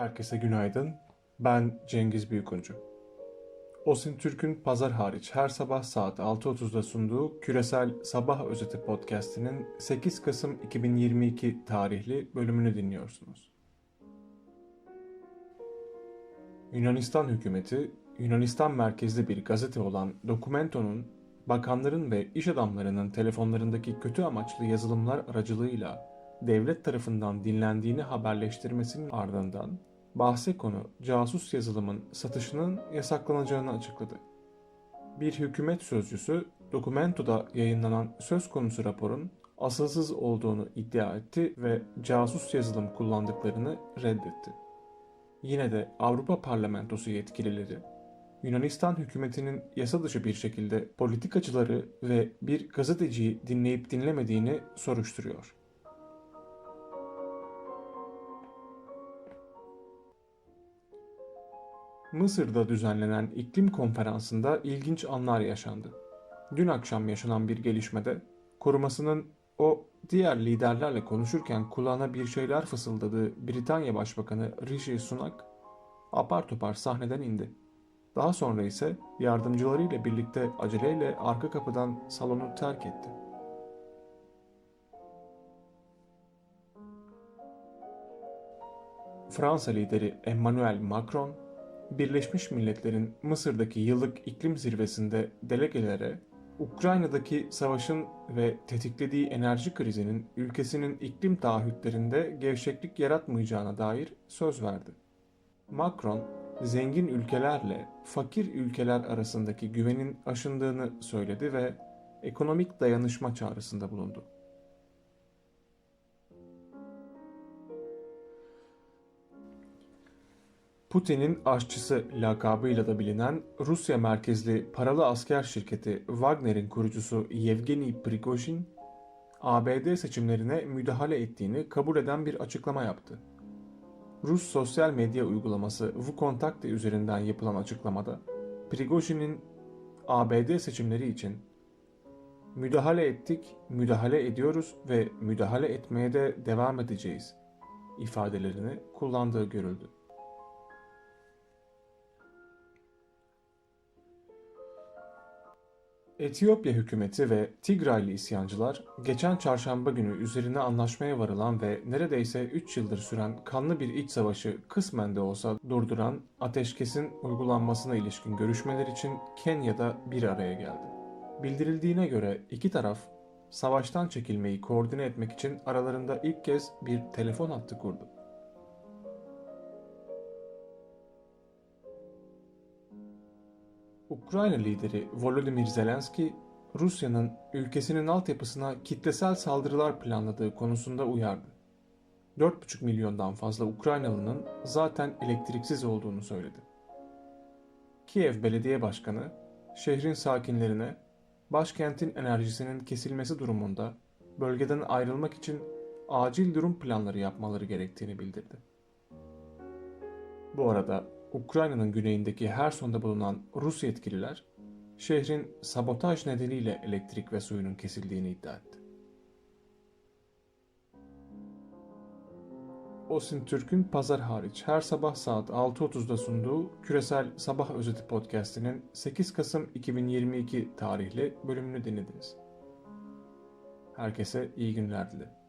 Herkese günaydın. Ben Cengiz Büyükuncu. Osin Türk'ün pazar hariç her sabah saat 6.30'da sunduğu Küresel Sabah Özeti podcast'inin 8 Kasım 2022 tarihli bölümünü dinliyorsunuz. Yunanistan hükümeti, Yunanistan merkezli bir gazete olan Dokumento'nun bakanların ve iş adamlarının telefonlarındaki kötü amaçlı yazılımlar aracılığıyla devlet tarafından dinlendiğini haberleştirmesinin ardından bahse konu casus yazılımın satışının yasaklanacağını açıkladı. Bir hükümet sözcüsü Dokumento'da yayınlanan söz konusu raporun asılsız olduğunu iddia etti ve casus yazılım kullandıklarını reddetti. Yine de Avrupa Parlamentosu yetkilileri Yunanistan hükümetinin yasa dışı bir şekilde politikacıları ve bir gazeteciyi dinleyip dinlemediğini soruşturuyor. Mısır'da düzenlenen iklim konferansında ilginç anlar yaşandı. Dün akşam yaşanan bir gelişmede korumasının o diğer liderlerle konuşurken kulağına bir şeyler fısıldadığı Britanya Başbakanı Rishi Sunak apar topar sahneden indi. Daha sonra ise yardımcılarıyla birlikte aceleyle arka kapıdan salonu terk etti. Fransa lideri Emmanuel Macron Birleşmiş Milletler'in Mısır'daki yıllık iklim zirvesinde delegelere Ukrayna'daki savaşın ve tetiklediği enerji krizinin ülkesinin iklim taahhütlerinde gevşeklik yaratmayacağına dair söz verdi. Macron, zengin ülkelerle fakir ülkeler arasındaki güvenin aşındığını söyledi ve ekonomik dayanışma çağrısında bulundu. Putin'in aşçısı lakabıyla da bilinen Rusya merkezli paralı asker şirketi Wagner'in kurucusu Yevgeny Prigozhin, ABD seçimlerine müdahale ettiğini kabul eden bir açıklama yaptı. Rus sosyal medya uygulaması VKontakte üzerinden yapılan açıklamada Prigozhin'in ABD seçimleri için müdahale ettik, müdahale ediyoruz ve müdahale etmeye de devam edeceğiz ifadelerini kullandığı görüldü. Etiyopya hükümeti ve Tigraylı isyancılar geçen çarşamba günü üzerine anlaşmaya varılan ve neredeyse 3 yıldır süren kanlı bir iç savaşı kısmen de olsa durduran ateşkesin uygulanmasına ilişkin görüşmeler için Kenya'da bir araya geldi. Bildirildiğine göre iki taraf savaştan çekilmeyi koordine etmek için aralarında ilk kez bir telefon hattı kurdu. Ukrayna lideri Volodymyr Zelenski, Rusya'nın ülkesinin altyapısına kitlesel saldırılar planladığı konusunda uyardı. 4,5 milyondan fazla Ukraynalı'nın zaten elektriksiz olduğunu söyledi. Kiev Belediye Başkanı, şehrin sakinlerine başkentin enerjisinin kesilmesi durumunda bölgeden ayrılmak için acil durum planları yapmaları gerektiğini bildirdi. Bu arada Ukrayna'nın güneyindeki Herson'da bulunan Rus yetkililer, şehrin sabotaj nedeniyle elektrik ve suyunun kesildiğini iddia etti. Osin Türk'ün pazar hariç her sabah saat 6.30'da sunduğu Küresel Sabah Özeti podcast'inin 8 Kasım 2022 tarihli bölümünü dinlediniz. Herkese iyi günler dilerim.